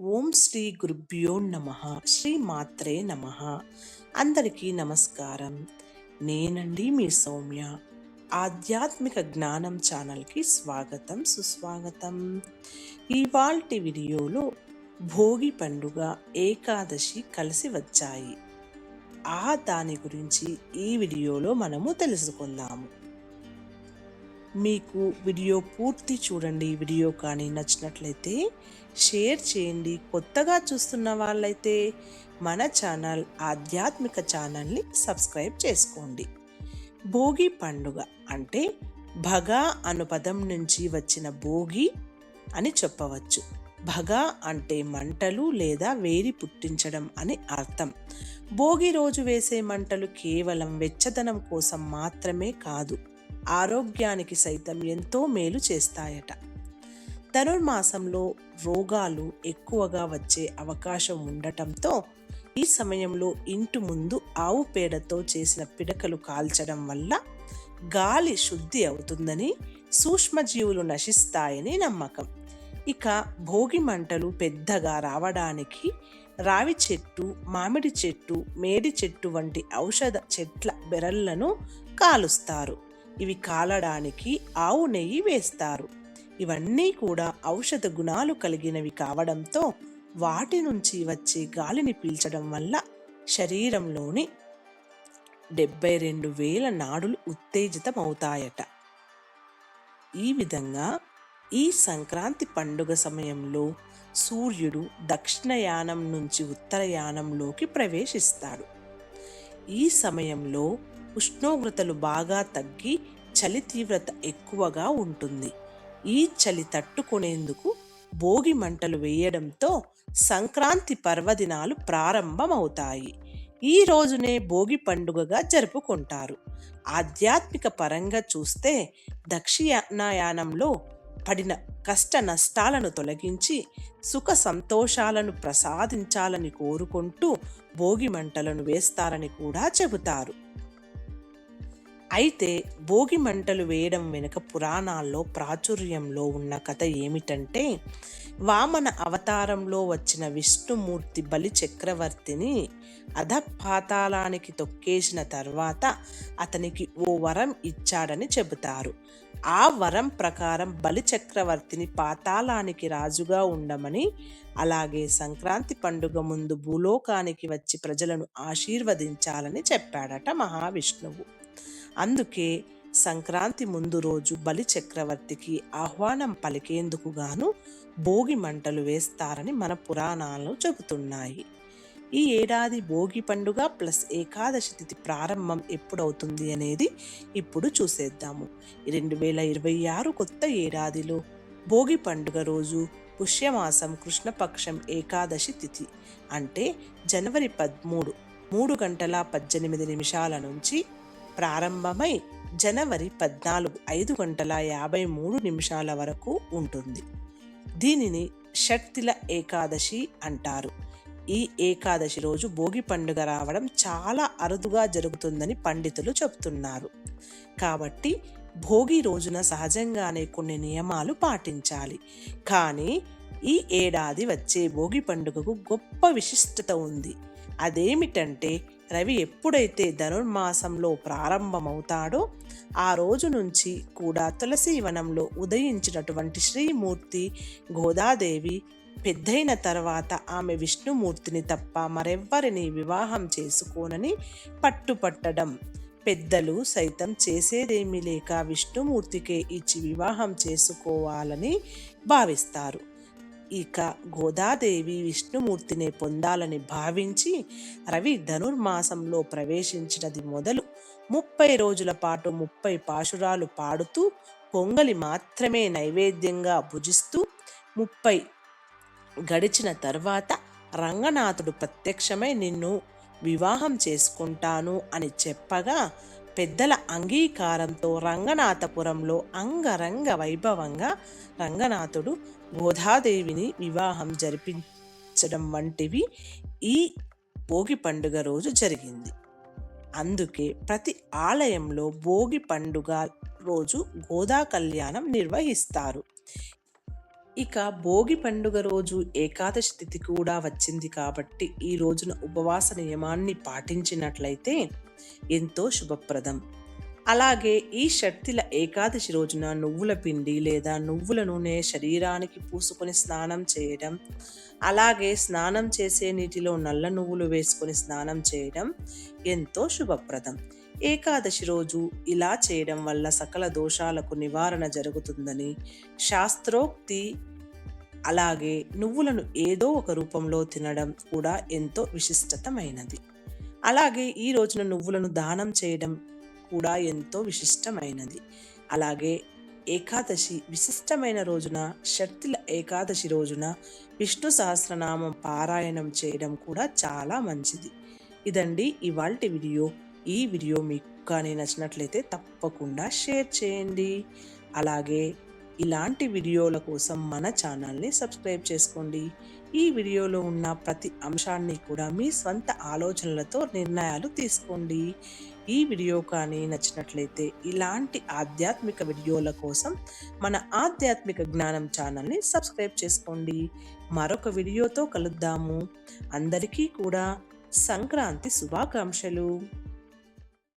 ఓం శ్రీ గురుభ్యో నమ. శ్రీ మాత్రే నమ. అందరికీ నమస్కారం. నేనండి మీ సౌమ్య. ఆధ్యాత్మిక జ్ఞానం ఛానల్కి స్వాగతం సుస్వాగతం. ఇవాల్టి వీడియోలో భోగి పండుగ ఏకాదశి కలిసి వచ్చాయి. ఆ దాని గురించి ఈ వీడియోలో మనము తెలుసుకుందాము. మీకు వీడియో పూర్తి చూడండి. వీడియో కానీ నచ్చినట్లయితే షేర్ చేయండి. కొత్తగా చూస్తున్న వాళ్ళైతే మన ఛానల్ ఆధ్యాత్మిక ఛానల్ని సబ్స్క్రైబ్ చేసుకోండి. భోగి పండుగ అంటే భగ అను పదం నుంచి వచ్చిన భోగి అని చెప్పవచ్చు. భగ అంటే మంటలు లేదా వేడి పుట్టించడం అని అర్థం. భోగి రోజు వేసే మంటలు కేవలం వెచ్చదనం కోసం మాత్రమే కాదు ఆరోగ్యానికి సైతం ఎంతో మేలు చేస్తాయట. ధనుర్మాసంలో రోగాలు ఎక్కువగా వచ్చే అవకాశం ఉండటంతో ఈ సమయంలో ఇంటి ముందు ఆవు పేడతో చేసిన పిడకలు కాల్చడం వల్ల గాలి శుద్ధి అవుతుందని సూక్ష్మజీవులు నశిస్తాయని నమ్మకం. ఇక భోగి మంటలు పెద్దగా రావడానికి రావి చెట్టు మామిడి చెట్టు మేడి చెట్టు వంటి ఔషధ చెట్ల బెరళ్ళను కాలుస్తారు. ఇవి కాలడానికి ఆవు నెయ్యి వేస్తారు. ఇవన్నీ కూడా ఔషధ గుణాలు కలిగినవి కావడంతో వాటి నుంచి వచ్చే గాలిని పీల్చడం వల్ల శరీరంలోని డెబ్బై రెండు వేల నాడులు ఉత్తేజితమవుతాయట. ఈ విధంగా ఈ సంక్రాంతి పండుగ సమయంలో సూర్యుడు దక్షిణయానం నుంచి ఉత్తరయానంలోకి ప్రవేశిస్తాడు. ఈ సమయంలో ఉష్ణోగ్రతలు బాగా తగ్గి చలి తీవ్రత ఎక్కువగా ఉంటుంది. ఈ చలి తట్టుకునేందుకు భోగి మంటలు వేయడంతో సంక్రాంతి పర్వదినాలు ప్రారంభమవుతాయి. ఈ రోజునే భోగి పండుగగా జరుపుకుంటారు. ఆధ్యాత్మిక పరంగా చూస్తే దక్షిణాయానంలో పడిన కష్ట నష్టాలను తొలగించి సుఖ సంతోషాలను ప్రసాదించాలని కోరుకుంటూ భోగి మంటలను వేస్తారని కూడా చెబుతారు. అయితే భోగి మంటలు వేయడం వెనుక పురాణాల్లో ప్రాచుర్యంలో ఉన్న కథ ఏమిటంటే వామన అవతారంలో వచ్చిన విష్ణుమూర్తి బలి చక్రవర్తిని అధపాతాళానికి తొక్కేసిన తర్వాత అతనికి ఓ వరం ఇచ్చాడని చెబుతారు. ఆ వరం ప్రకారం బలి చక్రవర్తిని పాతాళానికి రాజుగా ఉండమని అలాగే సంక్రాంతి పండుగ ముందు భూలోకానికి వచ్చి ప్రజలను ఆశీర్వదించాలని చెప్పాడట మహావిష్ణువు. అందుకే సంక్రాంతి ముందు రోజు బలి చక్రవర్తికి ఆహ్వానం పలికేందుకు గాను భోగి మంటలు వేస్తారని మన పురాణాలు చెబుతున్నాయి. ఈ ఏడాది భోగి పండుగ ప్లస్ ఏకాదశి తిథి ప్రారంభం ఎప్పుడవుతుంది అనేది ఇప్పుడు చూసేద్దాము. రెండు వేల ఇరవై ఆరు కొత్త ఏడాదిలో భోగి పండుగ రోజు పుష్యమాసం కృష్ణపక్షం ఏకాదశి తిథి అంటే జనవరి పదమూడు మూడు గంటల పద్దెనిమిది నిమిషాల నుంచి ప్రారంభమై జనవరి పద్నాలుగు ఐదు గంటల యాభై మూడు నిమిషాల వరకు ఉంటుంది. దీనిని షట్తిల ఏకాదశి అంటారు. ఈ ఏకాదశి రోజు భోగి పండుగ రావడం చాలా అరుదుగా జరుగుతుందని పండితులు చెబుతున్నారు కాబట్టి భోగి రోజున సహజంగానే కొన్ని నియమాలు పాటించాలి. కానీ ఈ ఏడాది వచ్చే భోగి పండుగకు గొప్ప విశిష్టత ఉంది. అదేమిటంటే రవి ఎప్పుడైతే ధనుర్మాసంలో ప్రారంభమవుతాడో ఆ రోజు నుంచి కూడా తులసి వనంలో ఉదయించినటువంటి శ్రీమూర్తి గోదాదేవి పెద్దయిన తర్వాత ఆమె విష్ణుమూర్తిని తప్ప మరెవ్వరిని వివాహం చేసుకోనని పట్టుపట్టడం. పెద్దలు సైతం చేసేదేమీ లేక విష్ణుమూర్తికే ఇచ్చి వివాహం చేసుకోవాలని భావిస్తారు. ఇక గోదాదేవి విష్ణుమూర్తిని పొందాలని భావించి రవి ధనుర్మాసంలో ప్రవేశించినది మొదలు. ముప్పై రోజుల పాటు ముప్పై పాశురాలు పాడుతూ పొంగలి మాత్రమే నైవేద్యంగా భుజిస్తూ ముప్పై గడిచిన తర్వాత రంగనాథుడు ప్రత్యక్షమై నిన్ను వివాహం చేసుకుంటాను అని చెప్పగా పెద్దల అంగీకారంతో రంగనాథపురంలో అంగరంగ వైభవంగా రంగనాథుడు గోదాదేవిని వివాహం జరిపించడం వంటివి ఈ భోగి పండుగ రోజు జరిగింది. అందుకే ప్రతి ఆలయంలో భోగి పండుగ రోజు గోదా కళ్యాణం నిర్వహిస్తారు. ఇక భోగి పండుగ రోజు ఏకాదశి తిథి కూడా వచ్చింది కాబట్టి ఈ రోజున ఉపవాస నియమాన్ని పాటించినట్లయితే ఎంతో శుభప్రదం. అలాగే ఈ షట్తిల ఏకాదశి రోజున నువ్వుల పిండి లేదా నువ్వుల నూనె శరీరానికి పూసుకొని స్నానం చేయడం అలాగే స్నానం చేసే నీటిలో నల్ల నువ్వులు వేసుకొని స్నానం చేయడం ఎంతో శుభప్రదం. ఏకాదశి రోజు ఇలా చేయడం వల్ల సకల దోషాలకు నివారణ జరుగుతుందని శాస్త్రోక్తి అలాగే నువ్వులను ఏదో ఒక రూపంలో తినడం కూడా ఎంతో విశిష్టతమైనది. అలాగే ఈ రోజున నువ్వులను దానం చేయడం కూడా ఎంతో విశిష్టమైనది. అలాగే ఏకాదశి విశిష్టమైన రోజున షట్తిల ఏకాదశి రోజున విష్ణు సహస్రనామం పారాయణం చేయడం కూడా చాలా మంచిది. ఇదండి ఇవాల్టి వీడియో. ఈ వీడియో మీకు కానీ నచ్చినట్లయితే తప్పకుండా షేర్ చేయండి. అలాగే ఇలాంటి వీడియోల కోసం మన ఛానల్ని సబ్స్క్రైబ్ చేసుకోండి. ఈ వీడియోలో ఉన్న ప్రతి అంశాన్ని కూడా మీ స్వంత ఆలోచనలతో నిర్ణయాలు తీసుకోండి. ఈ వీడియో కానీ నచ్చినట్లయితే ఇలాంటి ఆధ్యాత్మిక వీడియోల కోసం మన ఆధ్యాత్మిక జ్ఞానం ఛానల్ని సబ్స్క్రైబ్ చేసుకోండి. మరొక వీడియోతో కలుద్దాము. అందరికీ కూడా సంక్రాంతి శుభాకాంక్షలు.